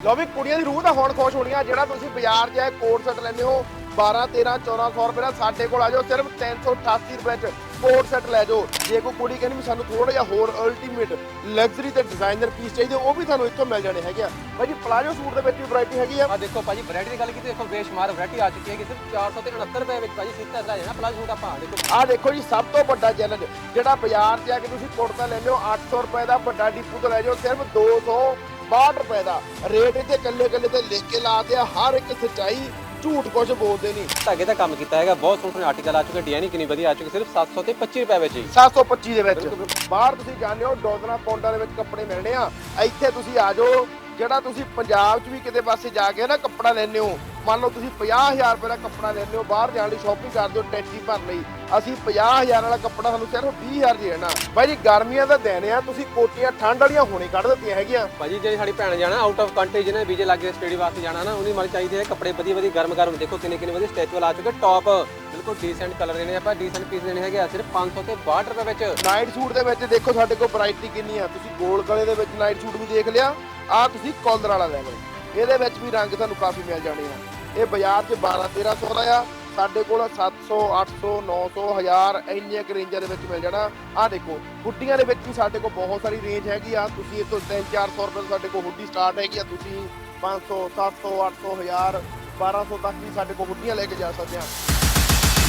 ਲੋ ਵੀ ਕੁੜੀਆਂ ਦੀ ਰੂਹ ਤਾਂ ਹੁਣ ਖੁਸ਼ ਹੋਣੀ ਆ ਜਿਹੜਾ ਤੁਸੀਂ ਬਾਜ਼ਾਰ 'ਚ ਕੋਟ ਸੈੱਟ ਲੈਂਦੇ ਹੋ 12 13 1400 ਰੁਪਏ ਦਾ ਸਾਡੇ ਕੋਲ ਆ ਜਾਓ ਸਿਰਫ 388 ਰੁਪਏ 'ਚ ਕੋਟ ਸੈੱਟ ਲੈ ਜਾਓ। ਜੇ ਕੋਈ ਕੁੜੀ ਕਹਿੰਦੀ ਵੀ ਸਾਨੂੰ ਥੋੜਾ ਜਿਹਾ ਹੋਰ ਅਲਟੀਮੇਟ ਲਗਜ਼ਰੀ ਤੇ ਡਿਜ਼ਾਈਨਰ ਪੀਸ ਚਾਹੀਦੇ ਉਹ ਵੀ ਤੁਹਾਨੂੰ ਇੱਥੋਂ ਮਿਲ ਜਾਣੇ ਹੈਗੇ ਆ। ਭਾਈ ਜੀ ਪਲਾਜੋ ਸੂਟ ਦੇ ਵਿੱਚ ਵੀ ਵੈਰਾਈਟੀ ਹੈਗੀ ਆ। ਆ ਦੇਖੋ ਭਾਜੀ ਵੈਰਾਈਟੀ ਦੀ ਗੱਲ ਕੀਤੀ ਦੇਖੋ ਬੇਸ਼ੁਮਾਰ ਵੈਰਾਈਟੀ ਆ ਚੁੱਕੀ ਹੈ ਕਿ ਸਿਰਫ 469 ਰੁਪਏ ਵਿੱਚ ਭਾਜੀ ਸੀਤਾ ਸਰਾ ਜਾਣਾ ਪਲਾਜੋ ਸੂਟ ਆਪਾਂ ਦੇਖੋ। ਆ ਦੇਖੋ ਜੀ ਸਭ ਤੋਂ ਵੱਡਾ ਚੈਲੰਜ ਜਿਹੜਾ ਬਾਜ਼ਾਰ 'ਚ ਆ ਕੇ ਤੁਸੀਂ ਕੁੜਤਾ ਲੈਂਦੇ ਹੋ 800 ਰੁਪਏ ਦਾ ਵੱਡਾ ਡਿਪੂ ਤੋਂ ਲੈ ਜਾਓ ਸਿਰਫ 262 ਰੁਪਏ ਦਾ। ਰੇਟ ਇੱਥੇ ਕੱਲੇ ਕੱਲੇ ਤੇ ਲਿਖ ਕੇ ਲਾਤੇ ਆ ਹਰ ਇੱਕ ਸਚਾਈ ਝੂਠ ਕੁਝ ਬੋਲਦੇ ਨਹੀਂ। ਧਾਗੇ ਦਾ ਕੰਮ ਕੀਤਾ ਹੈਗਾ ਬਹੁਤ ਸੋਹਣੇ ਆਰਟੀਕਲ ਆ ਚੁੱਕੇ ਡਿਜ਼ਾਈਨ ਕਿੰਨੀ ਵਧੀਆ ਆ ਚੁੱਕੀ ਸਿਰਫ 700 ਤੇ 25 ਰੁਪਏ ਵਿੱਚ ਹੀ। 725 ਦੇ ਵਿੱਚ। ਬਾਹਰ ਤੁਸੀਂ ਜਾਂਦੇ ਹੋ ਡੋਜ਼ਨਾ ਪੌਂਡਾਂ ਦੇ ਵਿੱਚ ਕੱਪੜੇ ਮਿਲਣੇ ਆ। ਇੱਥੇ ਤੁਸੀਂ ਆ ਜਾਓ ਜਿਹੜਾ ਤੁਸੀਂ ਪੰਜਾਬ 'ਚ ਵੀ ਕਿਤੇ ਪਾਸੇ ਜਾ ਕੇ ਨਾ ਕੱਪੜਾ ਲੈਂਦੇ ਹੋ ਮੰਨ ਲਓ ਤੁਸੀਂ 50000 ਰੁਪਏ ਦਾ ਕੱਪੜਾ ਲੈਂਦੇ ਹੋ ਬਾਹਰ ਜਾਣ ਲਈ ਸ਼ਾਪਿੰਗ ਕਰਦੇ ਹੋ ਟੈਚੀ ਭਰ ਲਈ। ਅਸੀਂ 50000 ਵਾਲਾ ਕੱਪੜਾ ਸਾਨੂੰ ਸਿਰਫ 20000 ਦੀ ਦੇਣਾ। ਬਾਈ ਜੀ ਗਰਮੀਆਂ ਦਾ ਦਿਨ ਆ ਤੁਸੀਂ ਕੋਟੀਆਂ ਠੰਡ ਵਾਲੀਆਂ ਹੋਣੀ ਕੱਢ ਦਿੱਤੀਆਂ ਹੈਗੀਆਂ। ਭਾਜੀ ਜਿਹੜੀ ਸਾਡੀ ਭੈਣ ਜਾਣਾ ਆਊਟ ਆਫ ਕੰਟਰੀ ਜਿਹਨੇ ਵੀਜ਼ੇ ਲੱਗੇ ਸਟੱਡੀ ਵਾਸਤੇ ਜਾਣਾ ਨਾ ਉਹਨੀ ਮਨ ਚਾਹੀਦੇ ਹੈ ਕੱਪੜੇ ਵਧੀਆ ਵਧੀਆ ਗਰਮ ਗਰਮ ਦੇਖੋ ਕਿੰਨੇ ਕਿੰਨੇ ਵਧੀਆ ਸਟੈਚੂਅਲ ਆ ਚੁੱਕੇ ਟੌਪ ਬਿਲਕੁਲ ਡੀਸੈਂਟ ਕਲਰ ਦੇਣੇ ਆਪਾਂ ਡੀਸੈਂਟ ਪੀਸ ਦੇਣੇ ਹੈਗੇ ਆ ਸਿਰਫ 500 ਤੇ 62 ਰੁਪਏ ਵਿੱਚ। ਨਾਈਟ ਸੂਟ ਦੇ ਵਿੱਚ ਦੇਖੋ ਸਾਡੇ ਕੋਲ ਵੈਰਾਈਟੀ ਕਿੰਨੀ ਆ। ਤੁਸੀਂ ਗੋਲ ਗਲੇ ਦੇ ਵਿੱਚ ਨਾਈਟ ਸੂਟ ਵੀ ਦੇਖ ਲਿਆ ਆ ਤੁਸੀਂ ਕਾਲਰ ਵਾਲਾ ਲੈ ਲਓ। ਇਹਦੇ ਵਿੱਚ ਵੀ ਰੰਗ ਤੁਹਾਨੂੰ ਕਾਫੀ ਮਿਲ ਜਾਣੇ ਆ। ਇਹ ਬਾਜ਼ਾਰ 'ਚ 12 1300 ਦਾ ਆ। ਸਾਡੇ ਕੋਲ 700 800 900 1000 ਇੰਨੀਆਂ ਕੁ ਰੇਂਜਾਂ ਦੇ ਵਿੱਚ ਮਿਲ ਜਾਣਾ। ਆ ਦੇਖੋ ਹੁੱਡੀਆਂ ਦੇ ਵਿੱਚ ਵੀ ਸਾਡੇ ਕੋਲ ਬਹੁਤ ਸਾਰੀ ਰੇਂਜ ਹੈਗੀ ਆ। ਤੁਸੀਂ ਇਹ ਤੋਂ 3-400 ਰੁਪਏ ਤੋਂ ਸਾਡੇ ਕੋਲ ਹੁੱਡੀ ਸਟਾਰਟ ਹੈਗੀ ਆ। ਤੁਸੀਂ 500 700 800 1000 1200 ਤੱਕ ਵੀ ਸਾਡੇ ਕੋਲ ਹੁੱਡੀਆਂ ਲੈ ਕੇ ਜਾ ਸਕਦੇ ਆ।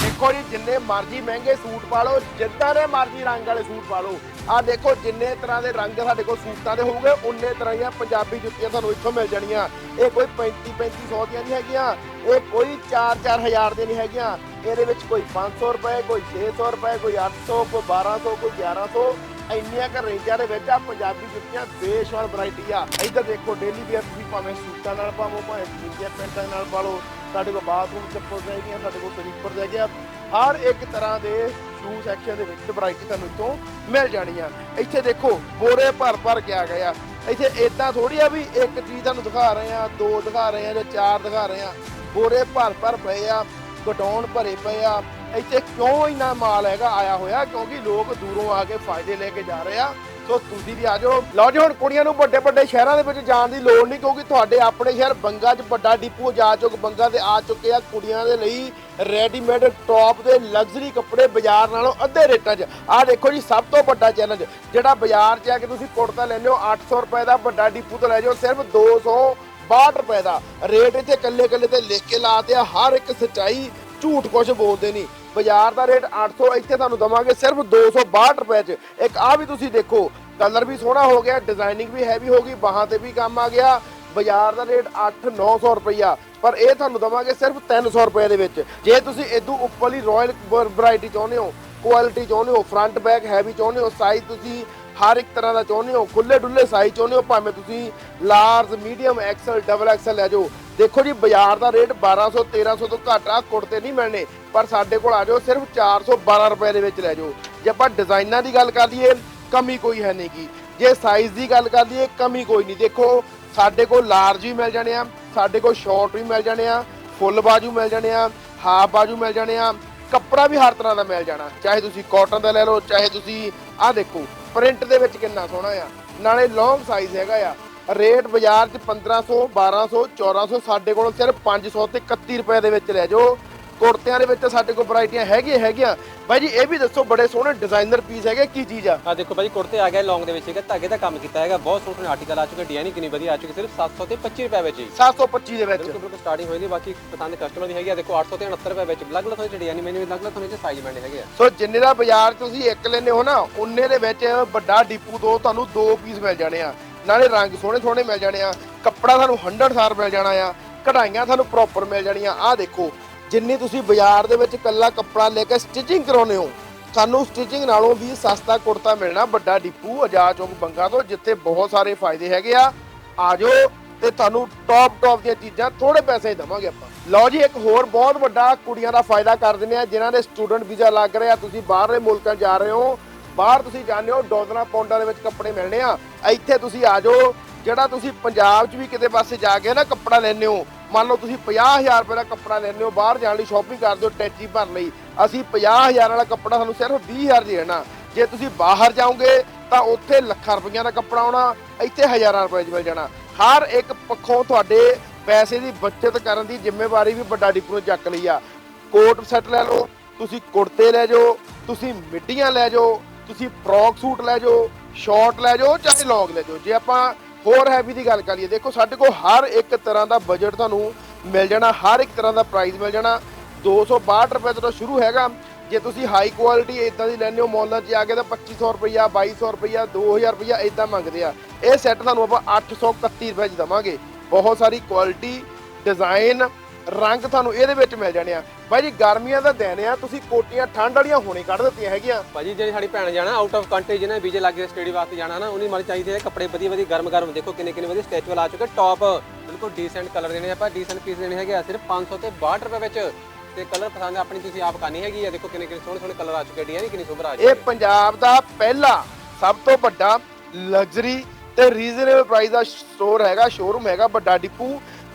ਦੇਖੋ ਜੀ, ਜਿੰਨੇ ਮਰਜ਼ੀ ਮਹਿੰਗੇ ਸੂਟ ਪਾ ਲਓ, ਜਿੱਦਾਂ ਦੇ ਮਰਜ਼ੀ ਰੰਗ ਵਾਲੇ ਸੂਟ ਪਾ ਲਓ। ਆ ਦੇਖੋ, ਜਿੰਨੇ ਤਰ੍ਹਾਂ ਦੇ ਰੰਗ ਸਾਡੇ ਕੋਲ ਸੂਟਾਂ ਦੇ ਹੋਊਗੇ ਉਨੇ ਤਰ੍ਹਾਂ ਦੀਆਂ ਪੰਜਾਬੀ ਜੁੱਤੀਆਂ ਤੁਹਾਨੂੰ ਇੱਥੋਂ ਮਿਲ ਜਾਣੀਆਂ। ਇਹ ਕੋਈ 35 3500 ਦੀਆਂ ਨਹੀਂ ਹੈਗੀਆਂ। ਇਹ ਕੋਈ 4 4000 ਦੀਆਂ ਨਹੀਂ ਹੈਗੀਆਂ। ਇਹਦੇ ਵਿੱਚ ਕੋਈ 500 ਰੁਪਏ, ਕੋਈ 600 ਰੁਪਏ, ਕੋਈ 800 ਕੋਈ 1200 ਕੋਈ 1100 ਇੰਨੀਆਂ ਕੁ ਰੇਂਜਾਂ ਦੇ ਵਿੱਚ ਆ ਪੰਜਾਬੀ ਜੁੱਤੀਆਂ ਬੇਸ਼ਵਾਰ ਵੈਰਾਈਟੀ ਆ। ਇੱਧਰ ਦੇਖੋ ਡੇਲੀ ਵੇਅਰ ਤੁਸੀਂ ਭਾਵੇਂ ਸੂਟਾਂ ਨਾਲ ਪਾਵੋ, ਭਾਵੇਂ ਜੀਨਸ ਪੈਂਟਾਂ ਨਾਲ ਪਾ ਲਓ। ਸਾਡੇ ਕੋਲ ਬਾਥਰੂਮ ਚੱਪਲ ਹੈਗੀਆਂ ਸਾਡੇ ਕੋਲ ਸਲੀਪਰ ਹੈਗੇ ਗਿਆ। ਹਰ ਇੱਕ ਤਰ੍ਹਾਂ ਦੇ ਸ਼ੂ ਸੈਕਸ਼ਨ ਦੇ ਵਿੱਚ ਵੈਰਾਈਟੀ ਤੁਹਾਨੂੰ ਇੱਥੋਂ ਮਿਲ ਜਾਣੀ ਆ ਇੱਥੇ ਦੇਖੋ, ਬੋਰੇ ਭਰ ਭਰ ਕੇ ਆ ਗਏ ਆ। ਇੱਥੇ ਇਦਾਂ ਥੋੜੀ ਆ ਵੀ ਇੱਕ ਚੀਜ਼ ਤੁਹਾਨੂੰ ਦਿਖਾ ਰਹੇ ਆ, ਦੋ ਦਿਖਾ ਰਹੇ ਆ ਜਾਂ ਚਾਰ ਦਿਖਾ ਰਹੇ ਆ। ਬੋਰੇ ਭਰ ਭਰ ਪਏ ਆ ਗਡਾਉਣ ਭਰੇ ਪਏ ਆ। ਇੱਥੇ ਕਿਉਂ ਇੰਨਾ ਮਾਲ ਹੈਗਾ ਆਇਆ ਹੋਇਆ? ਕਿਉਂਕਿ ਲੋਕ ਦੂਰੋਂ ਆ ਕੇ ਫਾਇਦੇ ਲੈ ਕੇ ਜਾ ਰਹੇ ਆ। ਸੋ ਤੁਸੀਂ ਵੀ ਆ ਜਾਓ। ਲਓ ਜੀ, ਹੁਣ ਕੁੜੀਆਂ ਨੂੰ ਵੱਡੇ ਵੱਡੇ ਸ਼ਹਿਰਾਂ ਦੇ ਵਿੱਚ ਜਾਣ ਦੀ ਲੋੜ ਨਹੀਂ, ਕਿਉਂਕਿ ਤੁਹਾਡੇ ਆਪਣੇ ਸ਼ਹਿਰ ਬੰਗਾ 'ਚ ਵੱਡਾ ਡਿਪੂ ਜਾ ਚੁੱਕ, ਬੰਗਾ ਤੇ ਆ ਚੁੱਕੇ ਆ ਕੁੜੀਆਂ ਦੇ ਲਈ ਰੈਡੀਮੇਡ ਟੌਪ ਦੇ ਲਗਜ਼ਰੀ ਕੱਪੜੇ ਬਾਜ਼ਾਰ ਨਾਲੋਂ ਅੱਧੇ ਰੇਟਾਂ 'ਚ। ਆਹ ਦੇਖੋ ਜੀ, ਸਭ ਤੋਂ ਵੱਡਾ ਚੈਲੰਜ ਜਿਹੜਾ ਬਾਜ਼ਾਰ 'ਚ ਆ ਕੇ ਤੁਸੀਂ ਕੁੜਤਾ ਲੈਂਦੇ ਹੋ 800 ਰੁਪਏ ਦਾ, ਵੱਡਾ ਡਿਪੂ ਤੋਂ ਲੈ ਜਾਓ, ਸਿਰਫ 262 ਰੁਪਏ ਦਾ। ਰੇਟ ਇੱਥੇ ਕੱਲੇ ਕੱਲੇ ਤੇ ਲਿਖ ਕੇ ਲਾਤੇ ਆ, ਹਰ ਇੱਕ ਸਚਾਈ ਝੂਠ ਕੁਝ ਬੋਲਦੇ ਨਹੀਂ। ਬਾਜ਼ਾਰ ਦਾ ਰੇਟ 800 ਇੱਥੇ ਤੁਹਾਨੂੰ ਦਵਾਂਗੇ ਸਿਰਫ 262 ਰੁਪਏ 'ਚ। ਇੱਕ ਆ ਵੀ ਤੁਸੀਂ ਦੇਖੋ, ਕਲਰ ਵੀ ਸੋਹਣਾ ਹੋ ਗਿਆ ਡਿਜ਼ਾਈਨਿੰਗ ਵੀ ਹੈਵੀ ਹੋ ਗਈ, ਬਾਹਾਂ ਤੇ ਵੀ ਕੰਮ ਆ ਗਿਆ। ਬਾਜ਼ਾਰ ਦਾ ਰੇਟ 8-900 ਰੁਪਈਆ, ਪਰ ਇਹ ਤੁਹਾਨੂੰ ਦਵਾਂਗੇ ਸਿਰਫ 300 ਰੁਪਏ ਦੇ ਵਿੱਚ। ਜੇ ਤੁਸੀਂ ਇਦੋਂ ਉੱਪਰਲੀ ਰਾਇਲ ਵੈਰਾਈਟੀ ਚਾਹੁੰਦੇ ਹੋ ਕੁਆਲਿਟੀ ਚਾਹੁੰਦੇ ਹੋ ਫਰੰਟ ਬੈਕ ਹੈਵੀ ਚਾਹੁੰਦੇ ਹੋ ਸਾਈਜ਼ ਤੁਸੀਂ ਹਰ ਇੱਕ ਤਰ੍ਹਾਂ ਦਾ ਚਾਹੁੰਦੇ ਹੋ ਖੁੱਲੇ ਡੁੱਲੇ ਸਾਈਜ਼ ਚਾਹੁੰਦੇ ਹੋ, ਭਾਵੇਂ ਤੁਸੀਂ large medium XL double XL ਲੈ ਜਾਓ। ਦੇਖੋ ਜੀ, ਬਾਜ਼ਾਰ ਦਾ ਰੇਟ 1200 1300 ਤੋਂ ਘੱਟ ਆ, ਕੁੜਤੇ ਨਹੀਂ ਮਿਲਣੇ। ਪਰ ਸਾਡੇ ਕੋਲ ਆ ਜਾਓ, ਸਿਰਫ 412 ਰੁਪਏ ਦੇ ਵਿੱਚ ਲੈ ਜਾਓ। ਜੇ ਆਪਾਂ ਡਿਜ਼ਾਈਨਾਂ ਦੀ ਗੱਲ ਕਰ ਲਈਏ, ਕਮੀ ਕੋਈ ਹੈ ਨਹੀਂ ਕੀ ਜੇ ਸਾਈਜ਼ ਦੀ ਗੱਲ ਕਰ ਲਈਏ, ਕਮੀ ਕੋਈ ਨਹੀਂ। ਦੇਖੋ, ਸਾਡੇ ਕੋਲ ਲਾਰਜ ਵੀ ਮਿਲ ਜਾਣੇ ਆ, ਸਾਡੇ ਕੋਲ ਸ਼ਾਰਟ ਵੀ ਮਿਲ ਜਾਣੇ ਆ ਫੁੱਲ ਬਾਜੂ ਮਿਲ ਜਾਣੇ ਆ ਹਾਫ ਬਾਜੂ ਮਿਲ ਜਾਣੇ ਆ, ਕੱਪੜਾ ਵੀ ਹਰ ਤਰ੍ਹਾਂ ਦਾ ਮਿਲ ਜਾਣਾ। ਚਾਹੇ ਤੁਸੀਂ ਕਾਟਨ ਦਾ ਲੈ ਲਓ, ਚਾਹੇ ਤੁਸੀਂ, ਆਹ ਦੇਖੋ ਪ੍ਰਿੰਟ ਦੇ ਵਿੱਚ ਕਿੰਨਾ ਸੋਹਣਾ ਆ। ਨਾਲੇ ਲੌਂਗ ਸਾਈਜ਼ ਹੈਗਾ ਆ। ਰੇਟ ਬਾਜ਼ਾਰ 'ਚ 1500 1200 1400 ਸਾਡੇ ਕੋਲ ਸਿਰਫ 500 ਤੇ 31 ਰੁਪਏ ਦੇ ਵਿੱਚ ਲੈ ਜਾਓ। ਕੁੜਤਿਆਂ ਦੇ ਵਿੱਚ ਸਾਡੇ ਕੋਲ ਵੈਰਾਈਟੀਆਂ ਹੈਗੀਆਂ ਹੈਗੀਆਂ। ਬਾਈ ਜੀ ਇਹ ਵੀ ਦੱਸੋ ਬੜੇ ਸੋਹਣੇ ਡਿਜ਼ਾਈਨਰ ਪੀਸ ਹੈਗੇ ਕੀ ਚੀਜ਼ ਆ? ਆ ਦੇਖੋ ਭਾਜੀ ਕੁੜਤੇ ਆ ਗਏ ਲੌਂਗ ਦੇ ਵਿੱਚ ਹੈਗਾ ਧਾਗੇ ਦਾ ਕੰਮ ਕੀਤਾ ਹੈਗਾ ਬਹੁਤ ਸੋਹਣੇ ਆਰਟੀਕਲ ਆ ਚੁੱਕੇ ਡਿਜ਼ਾਈਨ ਕਿੰਨੀ ਵਧੀਆ ਆ ਚੁੱਕੀ ਸਿਰਫ 700 ਤੇ 25 ਰੁਪਏ ਵਿੱਚ। ਹੀ 725 ਦੇ ਵਿੱਚ। ਬਿਲਕੁਲ ਬਿਲਕੁਲ ਸਟਾਰਟਿੰਗ ਹੋਈ ਦੀ ਬਾਕੀ ਪਸੰਦ ਕਸਟਮਰ ਦੀ ਹੈਗੀ ਆ। ਦੇਖੋ 800 ਤੇ 69 ਰੁਪਏ ਵਿੱਚ ਅਲੱਗ ਅਲੱਗ ਤੁਹਾਨੂੰ ਡਿਜ਼ਾਈਨ ਮੈਨੂੰ ਅਲੱਗ ਅਲੱਗ ਤੁਹਾਨੂੰ ਸਾਈਜ਼ ਮਿਲਣੇ ਹੈਗੇ ਆ। ਸੋ ਜਿੰਨੇ ਦਾ ਬਾਜ਼ਾਰ ਤੁਸੀਂ ਇੱਕ ਲੈਨੇ ਹੋ ਨਾ ਉਹਨੇ ਦੇ ਵਿੱਚ ਵੱਡਾ ਡਿਪੂ ਤੋਂ ਤੁਹਾਨੂੰ ਦੋ ਪੀਸ ਮਿਲ ਜਾਣੇ ਆ। ਨਾਲੇ ਰੰਗ ਸੋਹਣੇ ਸੋਹਣੇ ਮਿਲ ਜਾਣੇ ਆ, ਕੱਪੜਾ ਤੁਹਾਨੂੰ 100 ਸਾਰ ਮਿਲ ਜਾਣਾ ਆ, ਕਢਾਈਆਂ ਤੁਹਾਨੂੰ ਪ੍ਰੋਪਰ ਮਿਲ ਜਾਣੀਆਂ। ਆਹ ਦੇਖੋ, ਜਿੰਨੀ ਤੁਸੀਂ ਬਾਜ਼ਾਰ ਦੇ ਵਿੱਚ ਕੱਲਾ ਕੱਪੜਾ ਲੈ ਕੇ ਸਟਿਚਿੰਗ ਕਰਾਉਨੇ ਹੋ, ਸਾਨੂੰ ਸਟਿਚਿੰਗ ਨਾਲੋਂ ਵੀ ਸਸਤਾ ਕੁੜਤਾ ਮਿਲਣਾ ਵੱਡਾ ਡਿਪੂ ਆਜ਼ਾਦ ਚੌਂਕ ਬੰਗਾ ਤੋਂ, ਜਿੱਥੇ ਬਹੁਤ ਸਾਰੇ ਫਾਇਦੇ ਹੈਗੇ ਆ। ਆ ਜਾਓ ਤੇ ਤੁਹਾਨੂੰ ਟੌਪ ਟੌਪ ਦੀਆਂ ਚੀਜ਼ਾਂ ਥੋੜੇ ਪੈਸੇ ਹੀ ਦਵਾਂਗੇ ਆਪਾਂ। ਲਓ ਜੀ, ਇੱਕ ਹੋਰ ਬਹੁਤ ਵੱਡਾ ਕੁੜੀਆਂ ਦਾ ਫਾਇਦਾ ਕਰ ਦਿੰਦੇ ਆ, ਜਿਨ੍ਹਾਂ ਦੇ ਸਟੂਡੈਂਟ ਵੀਜ਼ਾ ਲੱਗ ਰਿਹਾ ਤੁਸੀਂ ਬਾਹਰਲੇ ਮੁਲਕਾਂ 'ਚ ਜਾ ਰਹੇ ਹੋ ਬਾਹਰ ਤੁਸੀਂ ਜਾਂਦੇ ਹੋ ਡਾਲਰਾਂ ਪੌਂਡਾਂ ਦੇ ਵਿੱਚ ਕੱਪੜੇ ਮਿਲਣੇ ਆ। ਇੱਥੇ ਤੁਸੀਂ ਆ ਜਾਓ, ਜਿਹੜਾ ਤੁਸੀਂ ਪੰਜਾਬ 'ਚ ਵੀ ਕਿਤੇ ਪਾਸੇ ਜਾ ਕੇ ਨਾ ਕੱਪੜਾ ਲੈਂਦੇ ਹੋ, ਮੰਨ ਲਓ ਤੁਸੀਂ 50000 ਰੁਪਏ ਦਾ ਕੱਪੜਾ ਲੈਂਦੇ ਹੋ, ਬਾਹਰ ਜਾਣ ਲਈ ਸ਼ਾਪਿੰਗ ਕਰਦੇ ਹੋ ਟੈਚੀ ਭਰ ਲਈ, ਅਸੀਂ 50000 ਵਾਲਾ ਕੱਪੜਾ ਸਾਨੂੰ ਸਿਰਫ 20000 ਦੀ ਦੇਣਾ। ਜੇ ਤੁਸੀਂ ਬਾਹਰ ਜਾਓਗੇ, ਤਾਂ ਉੱਥੇ ਲੱਖਾਂ ਰੁਪਈਆਂ ਦਾ ਕੱਪੜਾ ਆਉਣਾ, ਇੱਥੇ ਹਜ਼ਾਰਾਂ ਰੁਪਏ 'ਚ ਮਿਲ ਜਾਣਾ। ਹਰ ਇੱਕ ਪੱਖੋਂ ਤੁਹਾਡੇ ਪੈਸੇ ਦੀ ਬਚਤ ਕਰਨ ਦੀ ਜ਼ਿੰਮੇਵਾਰੀ ਵੀ ਵੱਡਾ ਡਿਪੂ ਨੇ ਚੱਕ ਲਈ ਆ। ਕੋਟ ਸੈੱਟ ਲੈ ਲਓ, ਤੁਸੀਂ ਕੁੜਤੇ ਲੈ ਜਾਓ, ਤੁਸੀਂ ਮਿੱਟੀਆਂ ਲੈ ਜਾਓ ਤੁਸੀਂ ਫਰੋਕ ਸੂਟ ਲੈ ਜਾਓ, ਸ਼ਾਰਟ ਲੈ ਜਾਓ, ਚਾਹੇ ਲੌਂਗ ਲੈ ਜਾਓ। ਜੇ ਆਪਾਂ ਹੋਰ ਹੈਵੀ ਦੀ ਗੱਲ ਕਰੀਏ, ਦੇਖੋ ਸਾਡੇ ਕੋਲ ਹਰ ਇੱਕ ਤਰ੍ਹਾਂ ਦਾ ਬਜਟ ਤੁਹਾਨੂੰ ਮਿਲ ਜਾਣਾ, ਹਰ ਇੱਕ ਤਰ੍ਹਾਂ ਦਾ ਪ੍ਰਾਈਸ ਮਿਲ ਜਾਣਾ। 262 ਰੁਪਏ ਤੋਂ ਸ਼ੁਰੂ ਹੈਗਾ। ਜੇ ਤੁਸੀਂ ਹਾਈ ਕੁਆਲਿਟੀ ਇਦਾਂ ਦੀ ਲੈਣੇ ਹੋ, ਮੌਲਾਂ 'ਚ ਆ ਕੇ ਤਾਂ 2500 ਰੁਪਈਆ 2200 ਰੁਪਈਆ 2000 ਰੁਪਈਆ ਇਦਾਂ ਮੰਗਦੇ ਆ। ਇਹ ਸੈੱਟ ਤੁਹਾਨੂੰ ਆਪਾਂ 831 ਰੁਪਏ 'ਚ ਦਵਾਂਗੇ। ਬਹੁਤ ਸਾਰੀ ਕੁਆਲਿਟੀ ਡਿਜ਼ਾਈਨ ਰੰਗ ਤੁਹਾਨੂੰ ਇਹਦੇ ਵਿੱਚ ਮਿਲ ਜਾਣੇ ਆ। ਬਾਈ ਜੀ ਗਰਮੀਆਂ ਦਾ ਦਿਨ ਆ ਤੁਸੀਂ ਕੋਟੀਆਂ ਠੰਡ ਵਾਲੀਆਂ ਹੁਣੇ ਕੱਢ ਦਿੱਤੀਆਂ ਹੈਗੀਆਂ। ਭਾਜੀ ਜੇ ਸਾਡੀ ਭੈਣ ਜਾਣਾ ਆਊਟ ਆਫ ਕੰਟਰੀ ਜਿਹਨੇ ਵੀਜ਼ੇ ਲੱਗੇ ਸਟੱਡੀ ਵਾਸਤੇ ਜਾਣਾ ਨਾ ਉਹਨੀ ਮਨ ਚਾਹੀਦੇ ਹੈ ਕੱਪੜੇ ਵਧੀਆ ਵਧੀਆ ਗਰਮ ਗਰਮ ਦੇਖੋ ਕਿੰਨੇ ਕਿੰਨੇ ਵਧੀਆ ਸਟੈਚੂਅਲ ਆ ਚੁੱਕੇ ਟੌਪ ਬਿਲਕੁਲ ਡੀਸੈਂਟ ਕਲਰ ਦੇਣੇ ਆਪਾਂ ਡੀਸੈਂਟ ਪੀਸ ਦੇਣੇ ਹੈਗੇ ਆ ਸਿਰਫ 500 ਤੇ 62 ਰੁਪਏ ਵਿੱਚ। ਤੇ ਕਲਰ ਪਸੰਦ ਆਪਣੀ ਤੁਸੀਂ ਆਪ ਕਰਨੀ ਹੈਗੀ ਆ ਦੇਖੋ ਕਿੰਨੇ ਕਿੰਨੇ ਸੋਹਣੇ ਸੋਹਣੇ ਕਲਰ ਆ ਚੁੱਕੇ ਡੀਆਂ ਨਹੀਂ ਕਿੰਨੀ ਸੁਭਰ ਆ ਇਹ ਪੰਜਾਬ ਦਾ ਪਹਿਲਾ ਸਭ ਤੋਂ ਵੱਡਾ ਲਗਜ਼ਰੀ ਤੇ ਰੀਜ਼ਨੇਬਲ ਪ੍ਰਾਈਸ ਦਾ ਸਟੋਰ ਹੈਗਾ ਸ਼ੋਰੂਮ ਹੈਗਾ ਵੱਡਾ ਡਿਪੂ।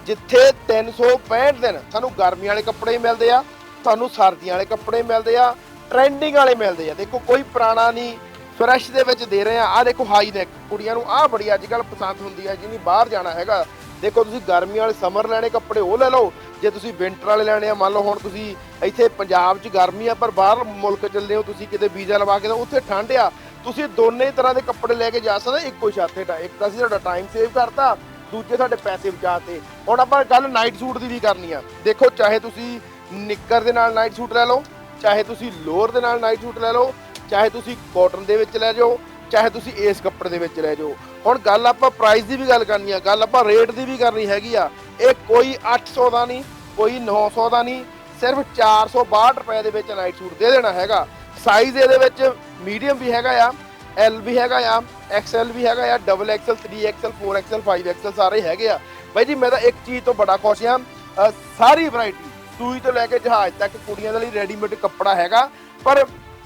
ਜਿੱਥੇ 365 ਦਿਨ ਸਾਨੂੰ ਗਰਮੀ ਵਾਲੇ ਕੱਪੜੇ ਮਿਲਦੇ ਆ ਤੁਹਾਨੂੰ ਸਰਦੀਆਂ ਵਾਲੇ ਕੱਪੜੇ ਮਿਲਦੇ ਆ ਟ੍ਰੈਂਡਿੰਗ ਵਾਲੇ ਮਿਲਦੇ ਆ। ਦੇਖੋ, ਕੋਈ ਪੁਰਾਣਾ ਨਹੀਂ ਫਰੈਸ਼ ਦੇ ਵਿੱਚ ਦੇ ਰਹੇ ਆ। ਆ ਦੇਖੋ ਹਾਈ ਨੈਕ ਕੁੜੀਆਂ ਨੂੰ ਆ ਬੜੀ ਅੱਜ ਕੱਲ ਪਸੰਦ ਹੁੰਦੀ ਆ, ਜਿਹਨੇ ਬਾਹਰ ਜਾਣਾ ਹੈਗਾ। ਦੇਖੋ, ਤੁਸੀਂ ਗਰਮੀ ਵਾਲੇ ਸਮਰ ਲੈਣੇ ਕੱਪੜੇ, ਉਹ ਲੈ ਲਓ। ਜੇ ਤੁਸੀਂ ਵਿੰਟਰ ਵਾਲੇ ਲੈਣੇ ਆ, ਮੰਨ ਲਓ ਹੁਣ ਤੁਸੀਂ ਇੱਥੇ ਪੰਜਾਬ 'ਚ ਗਰਮੀ ਆ, ਪਰ ਬਾਹਰ ਮੁਲਕ ਚੱਲਦੇ ਹੋ, ਤੁਸੀਂ ਕਿਤੇ ਵੀਜ਼ਾ ਲਵਾ ਕੇ ਤਾਂ ਉੱਥੇ ਠੰਡ ਆ। ਤੁਸੀਂ ਦੋਨੇ ਤਰ੍ਹਾਂ ਦੇ ਕੱਪੜੇ ਲੈ ਕੇ ਜਾ ਸਕਦੇ, ਇੱਕੋ ਛੱਤ ਹੇਠਾਂ ਇੱਕ ਤਾਂ ਅਸੀਂ ਤੁਹਾਡਾ ਟਾਈਮ ਸੇਵ ਕਰਤਾ ਦੂਜੇ ਸਾਡੇ ਪੈਸੇ ਬਚਾਤੇ ਹੁਣ ਆਪਾਂ ਗੱਲ ਨਾਈਟ ਸੂਟ ਦੀ ਵੀ ਕਰਨੀ ਆ। ਦੇਖੋ, ਚਾਹੇ ਤੁਸੀਂ ਨਿੱਕਰ ਦੇ ਨਾਲ ਨਾਈਟ ਸੂਟ ਲੈ ਲਓ, ਚਾਹੇ ਤੁਸੀਂ ਲੋਅਰ ਦੇ ਨਾਲ ਨਾਈਟ ਸੂਟ ਲੈ ਲਓ, ਚਾਹੇ ਤੁਸੀਂ ਕਾਟਨ ਦੇ ਵਿੱਚ ਲੈ ਜਾਓ, ਚਾਹੇ ਤੁਸੀਂ ਇਸ ਕੱਪੜੇ ਦੇ ਵਿੱਚ ਲੈ ਜਾਓ। ਹੁਣ ਗੱਲ ਆਪਾਂ ਪ੍ਰਾਈਸ ਦੀ ਵੀ ਗੱਲ ਕਰਨੀ ਆ। ਗੱਲ ਆਪਾਂ ਰੇਟ ਦੀ ਵੀ ਕਰਨੀ ਹੈਗੀ ਆ। ਇਹ ਕੋਈ 800 ਦਾ ਨਹੀਂ, ਕੋਈ 900 ਦਾ ਨਹੀਂ, ਸਿਰਫ 462 ਰੁਪਏ ਦੇ ਵਿੱਚ ਨਾਈਟ ਸੂਟ ਦੇ ਦੇਣਾ ਹੈਗਾ। ਸਾਈਜ਼ ਇਹਦੇ ਵਿੱਚ ਮੀਡੀਅਮ ਵੀ ਹੈਗਾ ਆ ਐਲ ਵੀ ਹੈਗਾ ਆ ਐਕਸਐਲ ਵੀ ਹੈਗਾ ਆ double XL 3XL 4XL 5XL ਸਾਰੇ ਹੈਗੇ ਆ। ਬਾਈ ਜੀ ਮੈਂ ਤਾਂ ਇੱਕ ਚੀਜ਼ ਤੋਂ ਬੜਾ ਖੁਸ਼ ਹਾਂ ਅ, ਸਾਰੀ ਵੈਰਾਈਟੀ ਸੂਈ ਤੋਂ ਲੈ ਕੇ ਜਹਾਜ਼ ਤੱਕ ਕੁੜੀਆਂ ਦੇ ਲਈ ਰੈਡੀਮੇਡ ਕੱਪੜਾ ਹੈਗਾ। ਪਰ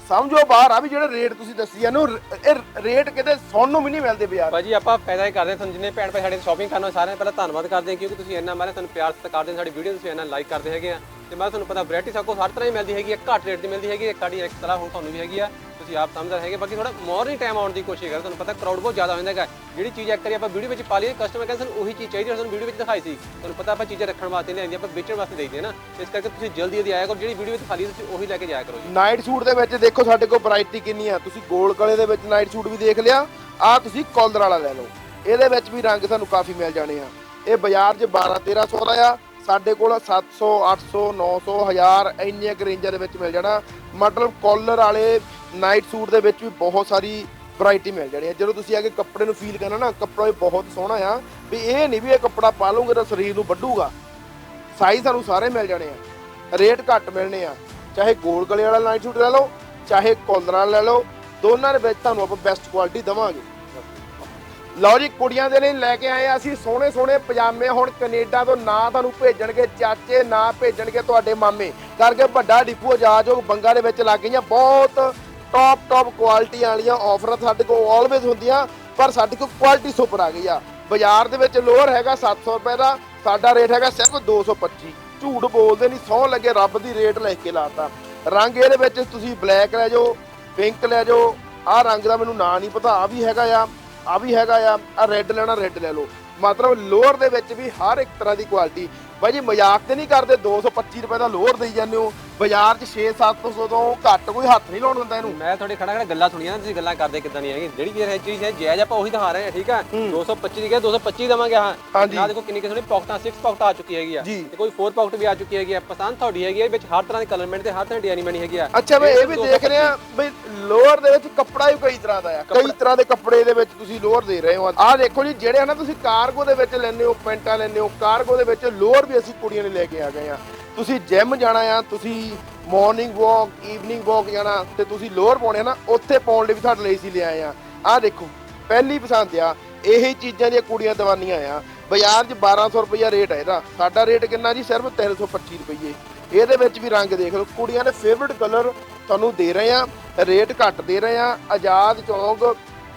ਸਮਝੋ ਬਾਹਰ ਆ ਵੀ ਜਿਹੜੇ ਰੇਟ ਤੁਸੀਂ ਦੱਸੀ ਆ ਨੂੰ ਇਹ ਰੇਟ ਕਿਤੇ ਸੁਣਨ ਨੂੰ ਵੀ ਨਹੀਂ ਮਿਲਦੇ ਬਾਜ਼ਾਰ। ਭਾਜੀ ਆਪਾਂ ਫਾਇਦਾ ਹੀ ਕਰਦੇ ਹਾਂ ਤੁਹਾਨੂੰ ਜਿੰਨੇ ਭੈਣ ਭਾਈ ਸਾਡੇ ਸ਼ਾਪਿੰਗ ਕਰਨ ਸਾਰਿਆਂ ਦਾ ਪਹਿਲਾਂ ਧੰਨਵਾਦ ਕਰਦੇ ਹਾਂ ਕਿਉਂਕਿ ਤੁਸੀਂ ਇੰਨਾ ਮਾਰੇ ਤੁਹਾਨੂੰ ਪਿਆਰ ਸਤਿਕਾਰ ਕਰਦੇ ਸਾਡੀ ਵੀਡੀਓ ਤੁਸੀਂ ਇੰਨਾ ਲਾਈਕ ਕਰਦੇ ਹੈਗੇ ਆ। ਤੇ ਮੈਂ ਤੁਹਾਨੂੰ ਪਤਾ ਵੈਰਾਈਟੀ ਸਭ ਹਰ ਤਰ੍ਹਾਂ ਹੀ ਮਿਲਦੀ ਹੈਗੀ ਹੈ, ਘੱਟ ਰੇਟ ਦੀ ਮਿਲਦੀ ਹੈਗੀ ਹੈ ਸਾਡੀ ਇੱਕ ਤਰ੍ਹਾਂ ਹੁਣ ਤੁਹਾਨੂੰ ਵੀ ਹੈਗੀ ਆ, ਤੁਸੀਂ ਆਪ ਸਮਝਦੇ ਹੈਗੇ। ਬਾਕੀ ਥੋੜਾ ਮਾਰਨਿੰਗ ਟਾਈਮ ਆਉਣ ਦੀ ਕੋਸ਼ਿਸ਼ ਕਰ, ਤੁਹਾਨੂੰ ਪਤਾ ਕਰਾਊਡ ਬਹੁਤ ਜ਼ਿਆਦਾ ਹੋ ਜਾਂਦਾ ਹੈਗਾ। ਜਿਹੜੀ ਚੀਜ਼ ਇੱਕ ਕਰੀ ਆਪਾਂ ਵੀਡੀਓ ਵਿੱਚ ਪਾ ਲਈਏ ਕਸਟਮਰ ਕਹਿੰਦੇ ਸਾਨੂੰ ਉਹੀ ਚੀਜ਼ ਚਾਹੀਦੀ ਹੈ, ਸਾਨੂੰ ਵੀਡੀਓ ਵਿੱਚ ਦਿਖਾਈ ਸੀ। ਤੁਹਾਨੂੰ ਪਤਾ ਆਪਾਂ ਚੀਜ਼ਾਂ ਰੱਖਣ ਵਾਸਤੇ ਨਹੀਂ ਆਉਂਦੀ ਆਪਾਂ ਵੇਚਣ ਵਾਸਤੇ ਦੇਈਦੀ ਨਾ। ਇਸ ਕਰਕੇ ਤੁਸੀਂ ਜਲਦੀ ਜਲਦੀ ਆਇਆ ਕਰੋ, ਜਿਹੜੀ ਵੀਡੀਓ ਵਿੱਚ ਖਾਲੀ ਤੁਸੀਂ ਉਹੀ ਲੈ ਕੇ ਜਾਇਆ ਕਰੋ ਜੀ। ਨਾਈਟ ਸੂਟ ਦੇ ਵਿੱਚ ਦੇਖੋ ਸਾਡੇ ਕੋਲ ਵੈਰਾਈਟੀ ਕਿੰਨੀ ਆ। ਤੁਸੀਂ ਗੋਲ ਗਲੇ ਦੇ ਵਿੱਚ ਨਾਈਟ ਸੂਟ ਵੀ ਦੇਖ ਲਿਆ ਆ ਤੁਸੀਂ ਕਾਲਰ ਵਾਲਾ ਲੈ ਲਓ। ਇਹਦੇ ਵਿੱਚ ਵੀ ਰੰਗ ਤੁਹਾਨੂੰ ਕਾਫੀ ਮਿਲ ਜਾਣੇ ਆ। ਇਹ ਬਾਜ਼ਾਰ 'ਚ 12 1300 ਦਾ ਆ ਸਾਡੇ ਕੋਲ 700 800 900 1000 ਇੰਨੀਆਂ ਕੁ ਰੇਂਜਾਂ ਦੇ ਵਿੱਚ ਮਿਲ ਜਾਣਾ। ਮਤਲਬ ਕਾਲਰ ਵਾਲੇ ਨਾਈਟ ਸੂਟ ਦੇ ਵਿੱਚ ਵੀ ਬਹੁਤ ਸਾਰੀ ਵੈਰਾਈਟੀ ਮਿਲ ਜਾਣੀ ਹੈ। ਜਦੋਂ ਤੁਸੀਂ ਆ ਕੇ ਕੱਪੜੇ ਨੂੰ ਫੀਲ ਕਰਨਾ ਨਾ, ਕੱਪੜਾ ਵੀ ਬਹੁਤ ਸੋਹਣਾ ਆ। ਵੀ ਇਹ ਨਹੀਂ ਵੀ ਇਹ ਕੱਪੜਾ ਪਾ ਲਓਗੇ ਤਾਂ ਸਰੀਰ ਨੂੰ ਵੱਢੂਗਾ। ਸਾਈਜ਼ ਸਾਨੂੰ ਸਾਰੇ ਮਿਲ ਜਾਣੇ ਆ। ਰੇਟ ਘੱਟ ਮਿਲਣੇ ਆ। ਚਾਹੇ ਗੋਲ ਗਲੇ ਵਾਲਾ ਨਾਈਟ ਸੂਟ ਲੈ ਲਓ, ਚਾਹੇ ਕਾਲਰਾਂ ਲੈ ਲਓ, ਦੋਨਾਂ ਦੇ ਵਿੱਚ ਤੁਹਾਨੂੰ ਆਪਾਂ ਬੈਸਟ ਕੁਆਲਿਟੀ ਦਵਾਂਗੇ। ਲਓ ਜੀ, ਕੁੜੀਆਂ ਦੇ ਲਈ ਲੈ ਕੇ ਆਏ ਆ ਅਸੀਂ ਸੋਹਣੇ ਸੋਹਣੇ ਪਜਾਮੇ। ਹੁਣ ਕੈਨੇਡਾ ਤੋਂ ਨਾ ਤੁਹਾਨੂੰ ਭੇਜਣਗੇ, ਚਾਚੇ ਨਾ ਭੇਜਣਗੇ ਤੁਹਾਡੇ ਮਾਮੇ। ਕਰਕੇ ਵੱਡਾ ਡਿਪੂ ਆਜਾਦਯੋਗ ਬੰਗਾ ਦੇ ਵਿੱਚ ਲੱਗ ਗਈਆਂ। ਬਹੁਤ ਟੌਪ ਟੌਪ ਕੁਆਲਿਟੀ ਵਾਲੀਆਂ ਆਫਰਾਂ ਸਾਡੇ ਕੋਲ ਆਲਵੇਜ਼ ਹੁੰਦੀਆਂ, ਪਰ ਸਾਡੇ ਕੋਲ ਕੁਆਲਿਟੀ ਸੁਪਰ ਆ ਗਈ ਆ। ਬਾਜ਼ਾਰ ਦੇ ਵਿੱਚ ਲੋਅਰ ਹੈਗਾ 700 ਰੁਪਏ ਦਾ, ਸਾਡਾ ਰੇਟ ਹੈਗਾ ਸਿਰਫ 225 ਝੂਠ ਬੋਲਦੇ ਨਹੀਂ, ਸੌ ਲੱਗੇ ਰੱਬ ਦੀ ਰੇਟ ਲੈ ਕੇ ਲਾਤਾ। ਰੰਗ ਇਹਦੇ ਵਿੱਚ ਤੁਸੀਂ ਬਲੈਕ ਲੈ ਜਾਓ ਪਿੰਕ ਲੈ ਜਾਓ, ਆਹ ਰੰਗ ਦਾ ਮੈਨੂੰ ਨਾਂ ਨਹੀਂ ਪਤਾ ਆ ਵੀ ਹੈਗਾ ਆ। ਆ ਵੀ ਹੈਗਾ ਆ ਆ ਰੈੱਡ ਲੈਣਾ ਰੈੱਡ ਲੈ ਲਓ। ਮਤਲਬ ਲੋਅਰ ਦੇ ਵਿੱਚ ਵੀ ਹਰ ਇੱਕ ਤਰ੍ਹਾਂ ਦੀ ਕੁਆਲਿਟੀ ਬਾਈ ਜੀ, ਮਜ਼ਾਕ ਤੇ ਨਹੀਂ ਕਰਦੇ 225 ਰੁਪਏ ਦਾ ਲੋਅਰ ਦੇਈ ਜਾਂਦੇ ਹੋ। ਬਾਜ਼ਾਰ 'ਚ 6-700 ਤੋਂ ਘੱਟ ਕੋਈ ਹੱਥ ਨਹੀਂ ਲਾਉਣ ਦਿੰਦਾ ਇਹਨੂੰ। ਮੈਂ ਤੁਹਾਡੇ ਖੜਾ ਖੜਾ ਗੱਲਾਂ ਸੁਣੀਆਂ ਨਾ ਤੁਸੀਂ ਗੱਲਾਂ ਕਰਦੇ ਕਿਦਾਂ ਨਹੀਂ ਹੈਗੀ ਜਿਹੜੀ ਚੀਜ਼ ਹੈ ਚੀਜ਼ ਹੈ ਜਾਇਜ਼ ਆਪਾਂ ਉਹੀ ਦਿਖਾ ਰਹੇ ਹਾਂ ਠੀਕ ਹੈ। 225 ਦੀ ਕਿਹਾ 225 ਦਵਾਂਗੇ ਹਾਂ ਹਾਂਜੀ। ਨਾਲ ਦੇਖੋ ਕਿੰਨੀ ਕਿੰਨੀ ਪਾਕਟਾਂ 6 ਪਾਕਟ ਆ ਚੁੱਕੀ ਹੈਗੀ ਆ। ਜੀ। ਤੇ ਕੋਈ 4 ਪਾਕਟ ਵੀ ਆ ਚੁੱਕੀ ਹੈਗੀ ਆ। ਪਸੰਦ ਤੁਹਾਡੀ ਹੈਗੀ ਆ ਵਿੱਚ ਹਰ ਤਰ੍ਹਾਂ ਦੀ ਕਲਰ ਮੈਂਟ ਤੇ ਹਰ ਤਰ੍ਹਾਂ ਦੀ ਡਿਜ਼ਾਈਨ ਬਣੀ ਹੈਗੀ ਆ ਅੱਛਾ ਮੈਂ ਇਹ ਵੀ ਦੇਖ ਰਿਹਾ ਬਈ ਲੋਅਰ ਦੇ ਵਿੱਚ ਕੱਪੜਾ ਵੀ ਕਈ ਤਰ੍ਹਾਂ ਦਾ ਆ। ਕਈ ਤਰ੍ਹਾਂ ਦੇ ਕੱਪੜੇ ਦੇ ਵਿੱਚ ਤੁਸੀਂ ਲੋਅਰ ਦੇ ਰਹੇ ਹੋ। ਆਹ ਦੇਖੋ ਜੀ ਜਿਹੜੇ ਹਨਾ ਤੁਸੀਂ ਕਾਰਗੋ ਦੇ ਵਿੱਚ ਲੈਂਦੇ ਹੋ ਪੈਂਟਾਂ ਲੈਂਦੇ ਹੋ ਕਾਰਗੋ ਦੇ ਵਿੱਚ ਲੋਅਰ ਵੀ ਅਸੀਂ ਕੁੜੀਆਂ ਨੇ ਲੈ ਕੇ ਆ ਗਏ ਆ। ਤੁਸੀਂ ਜਿਮ ਜਾਣਾ ਆ, ਤੁਸੀਂ ਮਾਰਨਿੰਗ ਵਾਕ ਈਵਨਿੰਗ ਵਾਕ ਜਾਣਾ ਤੇ ਤੁਸੀਂ ਲੋਅਰ ਪਾਉਣੇ ਆ ਨਾ, ਉੱਥੇ ਪਾਉਣ ਲਈ ਵੀ ਤੁਹਾਡੇ ਲਈ ਅਸੀਂ ਲਿਆਏ ਆਏ ਆ। ਆਹ ਦੇਖੋ, ਪਹਿਲੀ ਪਸੰਦ ਆ, ਇਹੀ ਚੀਜ਼ਾਂ ਦੀਆਂ ਕੁੜੀਆਂ ਦਵਾਨੀਆਂ ਆ। ਬਾਜ਼ਾਰ 'ਚ 1200 ਰੁਪਈਆ ਰੇਟ ਹੈ ਇਹਦਾ। ਸਾਡਾ ਰੇਟ ਕਿੰਨਾ ਜੀ? ਸਿਰਫ 325 ਰੁਪਈਏ। ਇਹਦੇ ਵਿੱਚ ਵੀ ਰੰਗ ਦੇਖ ਲਓ, ਕੁੜੀਆਂ ਦੇ ਫੇਵਰਿਟ ਕਲਰ ਤੁਹਾਨੂੰ ਦੇ ਰਹੇ ਆ ਰੇਟ ਘੱਟ ਦੇ ਰਹੇ ਆ। ਆਜ਼ਾਦ ਚੌਂਕ,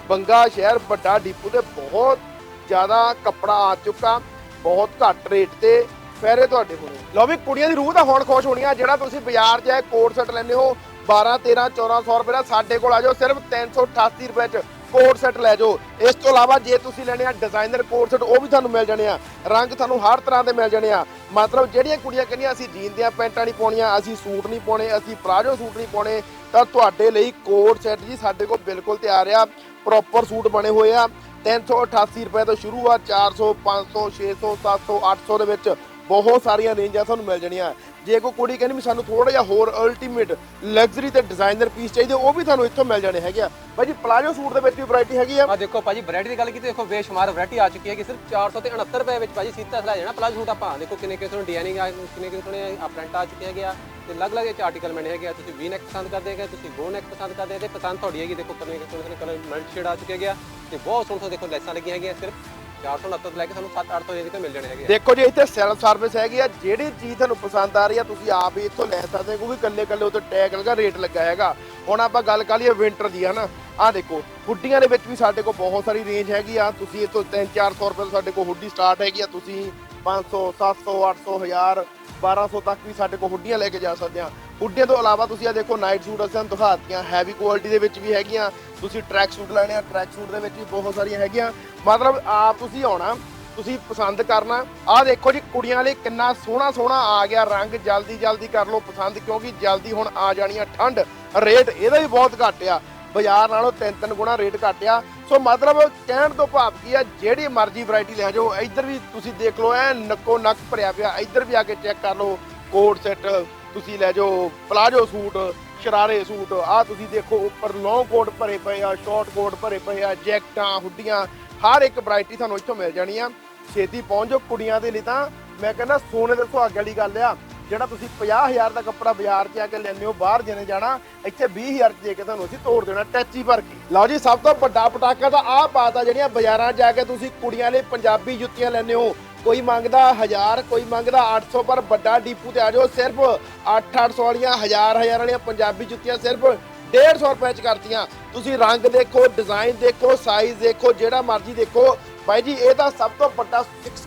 ਬੰਗਾ ਸ਼ਹਿਰ, ਵੱਡਾ ਡੀਪੂ ਤੇ ਬਹੁਤ ਜ਼ਿਆਦਾ ਕੱਪੜਾ ਆ ਚੁੱਕਾ, ਬਹੁਤ ਘੱਟ ਰੇਟ ਤੇ। ਫੈਰੇ ਤੁਹਾਡੇ ਕੋਲ। ਲਓ ਵੀ, ਕੁੜੀਆਂ ਦੀ ਰੂਹ ਤਾਂ ਹੁਣ ਖੁਸ਼ ਹੋਣੀ ਆ, ਜਿਹੜਾ ਤੁਸੀਂ ਬਾਜ਼ਾਰ 'ਚ ਇਹ ਕੋਟ ਸੈੱਟ ਲੈਂਦੇ ਹੋ 12 13 1400 ਰੁਪਏ ਦਾ ਸਾਡੇ ਕੋਲ ਆ ਜਾਓ, ਸਿਰਫ 388 ਰੁਪਏ 'ਚ ਕੋਟ ਸੈੱਟ ਲੈ ਜਾਓ। ਇਸ ਤੋਂ ਇਲਾਵਾ ਜੇ ਤੁਸੀਂ ਲੈਣੇ ਆ ਡਿਜ਼ਾਈਨਰ ਕੋਟ ਸੈੱਟ, ਉਹ ਵੀ ਤੁਹਾਨੂੰ ਮਿਲ ਜਾਣੇ ਆ। ਰੰਗ ਤੁਹਾਨੂੰ ਹਰ ਤਰ੍ਹਾਂ ਦੇ ਮਿਲ ਜਾਣੇ ਆ। ਮਤਲਬ ਜਿਹੜੀਆਂ ਕੁੜੀਆਂ ਕਹਿੰਦੀਆਂ, ਅਸੀਂ ਜੀਨ ਦੀਆਂ ਪੈਂਟਾਂ ਨਹੀਂ ਪਾਉਣੀਆਂ, ਅਸੀਂ ਸੂਟ ਨਹੀਂ ਪਾਉਣੇ, ਅਸੀਂ ਪਲਾਜੋ ਸੂਟ ਨਹੀਂ ਪਾਉਣੇ, ਤਾਂ ਤੁਹਾਡੇ ਲਈ ਕੋਟ ਸੈੱਟ ਜੀ ਸਾਡੇ ਕੋਲ ਬਿਲਕੁਲ ਤਿਆਰ ਆ। ਪ੍ਰੋਪਰ ਸੂਟ ਬਣੇ ਹੋਏ ਆ। 388 ਰੁਪਏ ਤੋਂ ਸ਼ੁਰੂ ਆ 400 500 600 700 800 ਦੇ ਵਿੱਚ। ਬਹੁਤ ਸਾਰੀਆਂ ਰੇਂਜਾਂ ਤੁਹਾਨੂੰ ਮਿਲ ਜਾਣੀਆਂ। ਜੇ ਕੋਈ ਕੁੜੀ ਕਹਿੰਦੀ ਵੀ ਸਾਨੂੰ ਥੋੜਾ ਜਿਹਾ ਹੋਰ ਅਲਟੀਮੇਟ ਲਗਜ਼ਰੀ ਤੇ ਡਿਜ਼ਾਈਨਰ ਪੀਸ ਚਾਹੀਦੇ, ਉਹ ਵੀ ਤੁਹਾਨੂੰ ਇੱਥੋਂ ਮਿਲ ਜਾਣੇ ਹੈਗੇ ਆ। ਭਾਈ ਪਲਾਜੋ ਸੂਟ ਦੇ ਵਿੱਚ ਵੀ ਵੈਰਾਈਟੀ ਹੈਗੀ ਆ। ਆ ਦੇਖੋ ਭਾਜੀ ਵੈਰਾਈਟੀ ਦੀ ਗੱਲ ਕੀਤੀ, ਦੇਖੋ ਬੇਸ਼ੁਮਾਰ ਵੈਰਾਈਟੀ ਆ ਚੁੱਕੀ ਹੈ ਕਿ ਸਿਰਫ 469 ਰੁਪਏ ਵਿੱਚ ਭਾਜੀ ਸੀਤਾ ਸਲਾ ਜਾਣਾ ਪਲਾਜੋ ਸੂਟ ਆਪਾਂ। ਦੇਖੋ ਕਿੰਨੇ ਕਿੰਨੇ ਤੁਹਾਨੂੰ ਡਿਜ਼ਾਈਨਿੰਗ ਆ, ਕਿੰਨੇ ਕਿੰਨੇ ਤੁਹਾਨੂੰ ਆ ਆ ਚੁੱਕੇ ਹੈਗੇ ਆ। ਤੇ ਅਲੱਗ-ਅਲੱਗ ਇਹ ਆਰਟੀਕਲ ਮੈਨੇ ਹੈਗੇ ਆ, ਤੁਸੀਂ ਵੀ ਨੈਕ ਪਸੰਦ ਕਰਦੇ ਹੈਗੇ, ਤੁਸੀਂ ਗੋ ਨੈਕ ਪਸੰਦ ਕਰਦੇ ਤੇ ਪਸੰਦ ਤੁਹਾਡੀ ਹੈਗੀ, ਦੇਖੋ ਕਿੰਨੇ ਕਿੰਨੇ ਕਲਰ ਮਲਟ ਸ਼ੇਡ ਆ ਚੁੱਕੇ ਹੈਗੇ ਆ। ਤੇ ਬਹੁਤ ਸੋਹਣੇ ਸੋਹਣੇ ਦੇਖੋ ਲੈਸਾਂ ਲੱਗੀਆਂ ਹੈਗੀਆਂ, ਸਿਰਫ 469 ਤੋਂ ਲੈ ਕੇ ਸਾਨੂੰ 7-800 ਰੇਂਜ ਤੇ ਮਿਲ ਜਾਣੇ ਹੈਗੇ ਦੇਖੋ ਜੀ, ਇੱਥੇ ਸੈਲਫ ਸਰਵਿਸ ਹੈਗੀ ਆ, ਜਿਹੜੀ ਚੀਜ਼ ਤੁਹਾਨੂੰ ਪਸੰਦ ਆ ਰਹੀ ਆ, ਤੁਸੀਂ ਆਪ ਹੀ ਇੱਥੋਂ ਲੈ ਸਕਦੇ ਹੋ, ਕਿਉਂਕਿ ਕੱਲੇ ਕੱਲੇ ਉੱਤੇ ਟੈਗ ਲਗਾ ਰੇਟ ਲੱਗਾ ਹੈਗਾ। ਹੁਣ ਆਪਾਂ ਗੱਲ ਕਰ ਲਈਏ ਵਿੰਟਰ ਦੀ, ਹਨਾ? ਆ ਦੇਖੋ, ਹੁੱਡੀਆਂ ਦੇ ਵਿੱਚ ਵੀ ਸਾਡੇ ਕੋਲ ਬਹੁਤ ਸਾਰੀ ਰੇਂਜ ਹੈਗੀ ਆ, ਤੁਸੀਂ ਇੱਥੋਂ 3-400 ਰੁਪਏ ਤੋਂ ਸਾਡੇ ਕੋਲ ਹੁੱਡੀ ਸਟਾਰਟ ਹੈਗੀ ਆ, ਤੁਸੀਂ 500 700 800 1000 1200 ਤੱਕ ਵੀ ਸਾਡੇ ਕੋਲ ਹੁੱਡੀਆਂ ਲੈ ਕੇ ਜਾ ਸਕਦੇ ਆ ਹੁੱਡੀਆਂ ਤੋਂ ਇਲਾਵਾ ਤੁਸੀਂ ਆ ਦੇਖੋ ਨਾਈਟ ਸੂਟ ਅਸੀਂ ਤੁਹਾਨੂੰ ਦਿਖਾਤੀਆਂ। ਹੈਵੀ ਕੁਆਲਿਟੀ ਦੇ ਵਿੱਚ ਵੀ ਹੈਗੀਆਂ। ਤੁਸੀਂ ਟਰੈਕ ਸੂਟ ਲੈਣੇ ਆ ਟਰੈਕ ਸੂਟ ਦੇ ਵਿੱਚ ਵੀ ਬਹੁਤ ਸਾਰੀਆਂ ਹੈਗੀਆਂ। ਮਤਲਬ ਆਪ ਤੁਸੀਂ ਆਉਣਾ, ਤੁਸੀਂ ਪਸੰਦ ਕਰਨਾ। ਆਹ ਦੇਖੋ ਜੀ, ਕੁੜੀਆਂ ਲਈ ਕਿੰਨਾ ਸੋਹਣਾ ਸੋਹਣਾ ਆ ਗਿਆ ਰੰਗ। ਜਲਦੀ ਜਲਦੀ ਕਰ ਲਓ ਪਸੰਦ, ਕਿਉਂਕਿ ਜਲਦੀ ਹੁਣ ਆ ਜਾਣੀ ਆ ਠੰਡ। ਰੇਟ ਇਹਦਾ ਵੀ ਬਹੁਤ ਘੱਟ ਆ। ਬਾਜ਼ਾਰ ਨਾਲੋਂ ਤਿੰਨ ਤਿੰਨ ਗੁਣਾ ਰੇਟ ਘੱਟ ਆ। ਸੋ ਮਤਲਬ ਕਹਿਣ ਤੋਂ ਭਾਵ ਕੀ ਆ, ਜਿਹੜੀ ਮਰਜ਼ੀ ਵੈਰਾਈਟੀ ਲੈ ਜਾਓ, ਇੱਧਰ ਵੀ ਤੁਸੀਂ ਦੇਖ ਲਓ, ਐ ਨੱਕੋ ਨੱਕ ਭਰਿਆ ਪਿਆ, ਇੱਧਰ ਵੀ ਆ ਕੇ ਚੈੱਕ ਕਰ ਲਓ ਕੋਟ ਸੈੱਟ ਤੁਸੀਂ ਲੈ ਜਾਓ ਪਲਾਜੋ ਸੂਟ, ਸ਼ਰਾਰੇ ਸੂਟ ਆ ਤੁਸੀਂ ਦੇਖੋ, ਉੱਪਰ ਲੌਂਗ ਕੋਟ ਭਰੇ ਪਏ ਆ ਸ਼ਾਰਟ ਕੋਟ ਭਰੇ ਪਏ ਆ, ਜੈਕਟਾਂ, ਹੁੱਡੀਆਂ, ਹਰ ਇੱਕ ਵੈਰਾਈਟੀ ਤੁਹਾਨੂੰ ਇੱਥੋਂ ਮਿਲ ਜਾਣੀ ਆ। ਛੇਤੀ ਪਹੁੰਚ ਜਾਓ ਕੁੜੀਆਂ ਦੇ ਲਈ ਤਾਂ, ਮੈਂ ਕਹਿੰਦਾ ਸੋਨੇ ਦੇ ਸੁਹਾਗ ਵਾਲੀ ਗੱਲ ਆ ਜਿਹੜਾ ਤੁਸੀਂ 50000 ਦਾ ਕੱਪੜਾ ਬਾਜ਼ਾਰ 'ਚ ਆ ਕੇ ਲੈਂਦੇ ਹੋ, ਬਾਹਰ ਜਨੇ ਜਾਣਾ, ਇੱਥੇ 20000 'ਚ ਦੇ ਕੇ ਤੁਹਾਨੂੰ ਅਸੀਂ ਤੋੜ ਦੇਣਾ, ਟੈਚੀ ਭਰ ਕੇ। ਲਓ ਜੀ, ਸਭ ਤੋਂ ਵੱਡਾ ਪਟਾਕਾ ਤਾਂ ਆਹ ਬਾਤ ਜਿਹੜੀਆਂ ਬਾਜ਼ਾਰਾਂ 'ਚ ਜਾ ਕੇ ਤੁਸੀਂ ਕੁੜੀਆਂ ਲਈ ਪੰਜਾਬੀ ਜੁੱਤੀਆਂ ਲੈਂਦੇ ਹੋ। ਕੋਈ ਮੰਗਦਾ 1000 ਕੋਈ ਮੰਗਦਾ 800 ਪਰ ਵੱਡਾ ਡੀਪੂ ਤੇ ਆ ਜਾਓ, ਸਿਰਫ 8-800 ਵਾਲੀਆਂ 1000 1000 ਵਾਲੀਆਂ ਪੰਜਾਬੀ ਜੁੱਤੀਆਂ ਸਿਰਫ 150 ਰੁਪਏ ਚ ਕਰਤੀਆਂ। ਤੁਸੀਂ ਰੰਗ ਦੇਖੋ, ਡਿਜ਼ਾਈਨ ਦੇਖੋ ਸਾਈਜ਼ ਦੇਖੋ, ਜਿਹੜਾ ਮਰਜ਼ੀ ਦੇਖੋ। ਬਾਈ ਜੀ, ਇਹ ਤਾਂ ਸਭ ਤੋਂ ਵੱਡਾ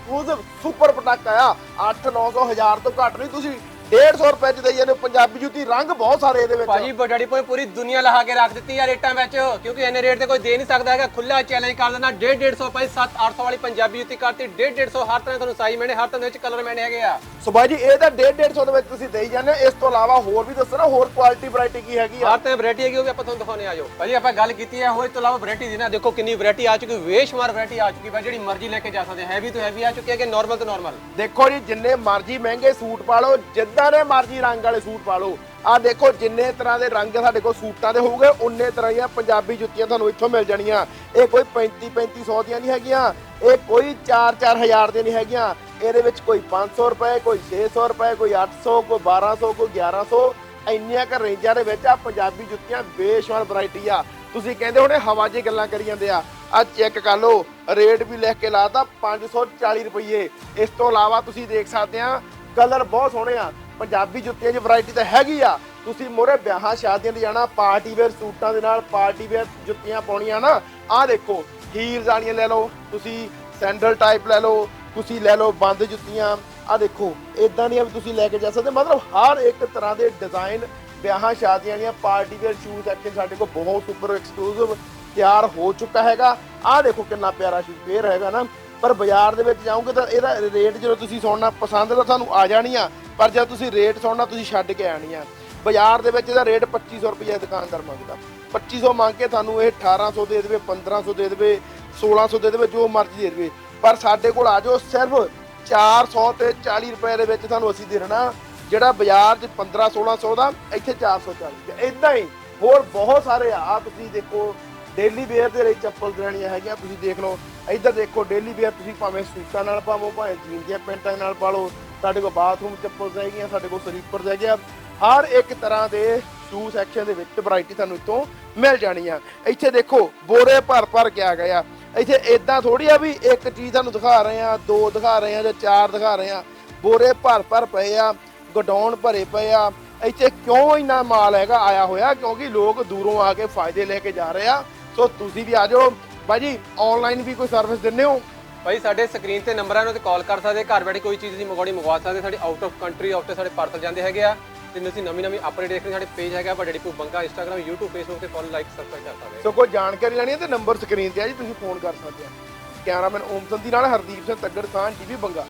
ਐਕਸਕਲੂਸਿਵ ਸੁਪਰ ਪਟਾਕਾ ਆ। 8-900 1000 ਤੋਂ ਘੱਟ ਨਹੀਂ ਤੁਸੀਂ 150 ਰੁਪਏ ਚ ਦੇਈ ਜਾਂਦੇ ਹੋ। ਪੰਜਾਬੀ ਜੁੱਤੀ ਰੰਗ ਬਹੁਤ ਸਾਰੇ ਇਹਦੇ ਵਿੱਚ ਭਾਜੀ ਬਡਾੜੀ ਪੋਏ ਪੂਰੀ ਦੁਨੀਆ ਲਹਾ ਕੇ ਰੱਖ ਦਿੱਤੀ ਆ ਰੇਟਾਂ ਵਿੱਚ ਕਿਉਂਕਿ ਇੰਨੇ ਰੇਟ ਤੇ ਕੋਈ ਦੇ ਨਹੀਂ ਸਕਦਾ ਹੈਗਾ। ਖੁੱਲਾ ਚੈਲੰਜ ਕਰ ਦੇਣਾ 1.5 150 ਭਾਈ 7 800 ਵਾਲੀ ਪੰਜਾਬੀ ਜੁੱਤੀ ਕਰਤੀ। 1.5 150 ਹਰ ਤਰ੍ਹਾਂ ਤੁਹਾਨੂੰ ਸਾਈਜ਼ ਮੈਨੇ ਹਰ ਤਰ੍ਹਾਂ ਦੇ ਵਿੱਚ ਕਲਰ ਮੈਨੇ ਹੈਗੇ ਆ। ਸੋ ਜੀ ਇਹ ਤਾਂ 1.5 150 ਦੇ ਵਿੱਚ ਤੁਸੀਂ ਦੇਈ ਜਾਂਦੇ। ਇਸ ਤੋਂ ਇਲਾਵਾ ਹੋਰ ਵੀ ਦੱਸੋ ਨਾ ਹੋਰ ਕੁਆਲਿਟੀ ਵੈਰਾਈਟੀ ਕੀ ਹੈਗੀ ਆ? ਹਰ ਤਰ੍ਹਾਂ ਵੈਰਾਈਟੀ ਹੈਗੀ ਉਹ ਵੀ ਆਪਾਂ ਤੁਹਾਨੂੰ ਦਿਖਾਉਣੇ ਆ। ਜਾਓ ਭਾਜੀ ਆਪਾਂ ਗੱਲ ਕੀਤੀ ਹੈ ਹੋਰ ਇਸ ਤੋਂ ਇਲਾਵਾ ਵੈਰਾਈਟੀ ਦੀ ਨਾ ਦੇਖੋ ਕਿੰਨੀ ਵੈਰਾਈਟੀ ਆ ਚੁੱਕੀ ਬੇਸ਼ੁਮਾਰ ਵੈਰਾਈਟੀ ਆ ਚੁੱਕੀ। ਭਾਈ ਜਿਹੜੀ ਮਰਜ਼ੀ ਲੈ ਕੇ ਜਾ ਸਕਦੇ ਹੈਵੀ ਤੋਂ ਹੈਵੀ ਆ ਚੁੱਕੀ ਹੈ ਕਿ ਨਾਰਮਲ ਤੋਂ ਨਾਰਮਲ ਦੇਖੋ ਜੀ ਜਿੰਨੇ ਮਰਜ਼ੀ ਮਹਿੰਗੇ ਸੂਟ ਪਾ ਲਓ ਜਿੱਦਾਂ ਦੇ ਮਰਜ਼ੀ ਰੰਗ ਵਾਲੇ ਸੂਟ ਪਾ ਲਓ। ਆ ਦੇਖੋ, ਜਿੰਨੇ ਤਰ੍ਹਾਂ ਦੇ ਰੰਗ ਸਾਡੇ ਕੋਲ ਸੂਟਾਂ ਦੇ ਹੋਊਗੇ, ਉਨੇ ਤਰ੍ਹਾਂ ਦੀਆਂ ਪੰਜਾਬੀ ਜੁੱਤੀਆਂ ਤੁਹਾਨੂੰ ਇੱਥੋਂ ਮਿਲ ਜਾਣੀਆਂ। ਇਹ ਕੋਈ 35 3500 ਦੀਆਂ ਨਹੀਂ ਹੈਗੀਆਂ। ਇਹ ਕੋਈ 4 ਹਜ਼ਾਰ ਦੀਆਂ ਨਹੀਂ ਹੈਗੀਆਂ। ਇਹਦੇ ਵਿੱਚ ਕੋਈ 500 ਰੁਪਏ, ਕੋਈ 600 ਰੁਪਏ, ਕੋਈ 800 ਕੋਈ 1200 ਕੋਈ 1100 ਇੰਨੀਆਂ ਕ ਰੇਂਜਾਂ ਦੇ ਵਿੱਚ ਆ ਪੰਜਾਬੀ ਜੁੱਤੀਆਂ ਬੇਸ਼ੁਮਾਰ ਵੈਰਾਈਟੀ ਆ। ਤੁਸੀਂ ਕਹਿੰਦੇ ਹੋਣੇ ਹਵਾ 'ਚ ਗੱਲਾਂ ਕਰੀ ਜਾਂਦੇ ਆ। ਆ ਚੈੱਕ ਕਰ ਲਓ ਰੇਟ ਵੀ ਲਿਖ ਕੇ ਲਾਤਾ 540 ਰੁਪਏ ਇਸ ਤੋਂ ਇਲਾਵਾ ਤੁਸੀਂ ਦੇਖ ਸਕਦੇ ਆ ਕਲਰ ਬਹੁਤ ਸੋਹਣੇ ਆ। ਪੰਜਾਬੀ ਜੁੱਤੀਆਂ 'ਚ ਵੈਰਾਈਟੀ ਤਾਂ ਹੈਗੀ ਆ। ਤੁਸੀਂ ਮੋਰੇ ਵਿਆਹਾਂ ਸ਼ਾਦੀਆਂ ਤੇ ਜਾਣਾ, ਪਾਰਟੀ ਵੇਅਰ ਸੂਟਾਂ ਦੇ ਨਾਲ ਪਾਰਟੀ ਵੇਅਰ ਜੁੱਤੀਆਂ ਪਾਉਣੀਆਂ ਨਾ, ਆਹ ਦੇਖੋ ਹੀਲਸ ਵਾਲੀਆਂ ਲੈ ਲਓ, ਤੁਸੀਂ ਸੈਂਡਲ ਟਾਈਪ ਲੈ ਲਓ, ਤੁਸੀਂ ਲੈ ਲਓ ਬੰਦ ਜੁੱਤੀਆਂ, ਆਹ ਦੇਖੋ ਇਦਾਂ ਦੀਆਂ ਵੀ ਤੁਸੀਂ ਲੈ ਕੇ ਜਾ ਸਕਦੇ, ਮਤਲਬ ਹਰ ਇੱਕ ਤਰ੍ਹਾਂ ਦੇ ਡਿਜ਼ਾਈਨ ਵਿਆਹਾਂ ਸ਼ਾਦੀਆਂ ਦੀਆਂ ਪਾਰਟੀ ਵੇਅਰ ਸ਼ੂਜ਼ ਸੈਕਸ਼ਨ ਸਾਡੇ ਕੋਲ ਬਹੁਤ ਸੁਪਰ ਐਕਸਕਲੂਸਿਵ ਤਿਆਰ ਹੋ ਚੁੱਕਾ ਹੈਗਾ। ਆਹ ਦੇਖੋ ਕਿੰਨਾ ਪਿਆਰਾ ਸ਼ੂਜ਼ ਫੇਰ ਹੈਗਾ ਨਾ। ਪਰ ਬਾਜ਼ਾਰ ਦੇ ਵਿੱਚ ਜਾਓਗੇ ਤਾਂ ਇਹਦਾ ਰੇਟ ਜਦੋਂ ਤੁਸੀਂ ਸੁਣਨਾ ਪਸੰਦ ਤਾਂ ਤੁਹਾਨੂੰ ਆ ਜਾਣੀ ਆ। ਪਰ ਜਦ ਤੁਸੀਂ ਰੇਟ ਸੁਣਨਾ, ਤੁਸੀਂ ਛੱਡ ਕੇ ਆਣੀ ਆ। ਬਾਜ਼ਾਰ ਦੇ ਵਿੱਚ ਇਹਦਾ ਰੇਟ 2500 ਰੁਪਏ ਦੁਕਾਨਦਾਰ ਮੰਗਦਾ। 2500 ਮੰਗ ਕੇ ਤੁਹਾਨੂੰ ਇਹ 1800 ਦੇ ਦੇਵੇ 1500 ਦੇ ਦੇਵੇ 1600 ਦੇ ਦੇਵੇ, ਜੋ ਮਰਜ਼ੀ ਦੇ ਦੇਵੇ। ਪਰ ਸਾਡੇ ਕੋਲ ਆ ਜਾਓ, ਸਿਰਫ 400 ਤੇ 40 ਰੁਪਏ ਦੇ ਵਿੱਚ ਤੁਹਾਨੂੰ ਅਸੀਂ ਦੇ ਦੇਣਾ। ਜਿਹੜਾ ਬਾਜ਼ਾਰ 'ਚ 15 1600 ਦਾ, ਇੱਥੇ 440 ਇਦਾਂ ਹੀ ਹੋਰ ਬਹੁਤ ਸਾਰੇ ਆ। ਆਹ ਤੁਸੀਂ ਦੇਖੋ, ਡੇਲੀ ਵੇਅਰ ਦੇ ਲਈ ਚੱਪਲ ਲੈਣੀਆਂ ਹੈਗੀਆਂ, ਤੁਸੀਂ ਦੇਖ ਲਓ। ਇੱਧਰ ਦੇਖੋ, ਡੇਲੀ ਵੇਅਰ ਤੁਸੀਂ ਭਾਵੇਂ ਸੂਟਾਂ ਨਾਲ ਪਾਵੋ, ਭਾਵੇਂ ਜੀਨ ਦੀਆਂ ਪੈਂਟਾਂ ਨਾਲ ਪਾ ਲਓ। ਸਾਡੇ ਕੋਲ ਬਾਥਰੂਮ ਚੱਪਲ ਹੈਗੀਆਂ ਸਾਡੇ ਕੋਲ ਸਲੀਪਰ ਹੈਗੇ ਹਰ ਇੱਕ ਤਰ੍ਹਾਂ ਦੇ ਸ਼ੂ ਸੈਕਸ਼ਨ ਦੇ ਵਿੱਚ ਵੈਰਾਈਟੀ ਤੁਹਾਨੂੰ ਇੱਥੋਂ ਮਿਲ ਜਾਣੀ ਆ। ਇੱਥੇ ਦੇਖੋ, ਬੋਰੇ ਭਰ ਭਰ ਕੇ ਆ ਗਏ ਆ। ਇੱਥੇ ਇਦਾਂ ਥੋੜੀ ਆ ਵੀ ਇੱਕ ਚੀਜ਼ ਤੁਹਾਨੂੰ ਦਿਖਾ ਰਹੇ ਆ, ਦੋ ਦਿਖਾ ਰਹੇ ਆ ਜਾਂ ਚਾਰ ਦਿਖਾ ਰਹੇ ਆ। ਬੋਰੇ ਭਰ ਭਰ ਪਏ ਆ ਗਡਾਉਣ ਭਰੇ ਪਏ ਆ। ਇੱਥੇ ਕਿਉਂ ਇੰਨਾ ਮਾਲ ਹੈਗਾ ਆਇਆ ਹੋਇਆ? ਕਿਉਂਕਿ ਲੋਕ ਦੂਰੋਂ ਆ ਕੇ ਫਾਇਦੇ ਲੈ ਕੇ ਜਾ ਰਹੇ ਆ। ਸੋ ਤੁਸੀਂ ਵੀ ਆ ਜਾਓ। ਬਾਜੀ ਆਨਲਾਈਨ ਵੀ ਕੋਈ ਸਰਵਿਸ ਦਿੰਦੇ ਹੋ? ਭਾਈ, ਸਾਡੇ ਸਕਰੀਨ ਤੇ ਨੰਬਰਾਂ ਨੂੰ ਤੇ ਕਾਲ ਕਰ ਸਕਦੇ, ਘਰ ਬੈਠੇ ਕੋਈ ਚੀਜ਼ ਤੁਸੀਂ ਮੰਗਵਾਉਣੀ, ਮੰਗਵਾ ਸਕਦੇ, ਸਾਡੇ ਆਊਟ ਆਫ ਕੰਟਰੀ ਆਊਟ ਤੇ ਸਾਡੇ ਪਾਰਸਲ ਜਾਂਦੇ ਹੈਗੇ ਆ, ਤੇ ਤੁਸੀਂ ਨਵੀਂ ਨਵੀਂ ਅਪਡੇਟ ਦੇਖ ਸਾਡੇ ਪੇਜ ਹੈਗਾ, ਵੱਡੇ depot Banga Instagram YouTube, Facebook ਤੇ ਫੋਲੋ ਲਾਈਕ ਸਬਸਕ੍ਰਾਈਬ ਕਰ ਸਕਦੇ। ਸੋ ਕੋਈ ਜਾਣਕਾਰੀ ਲੈਣੀ ਹੈ ਤੇ ਨੰਬਰ ਸਕਰੀਨ ਤੇ ਆ ਜੀ, ਤੁਸੀਂ ਫੋਨ ਕਰ ਸਕਦੇ ਆ ਕੈਮਰਾਮੈਨ ਓਮ ਦੀ ਨਾਲ ਹਰਦੀਪ ਸਿੰਘ ਤੱਗੜ ਖਾਨ ਟੀਵੀ ਬੰਗਾ।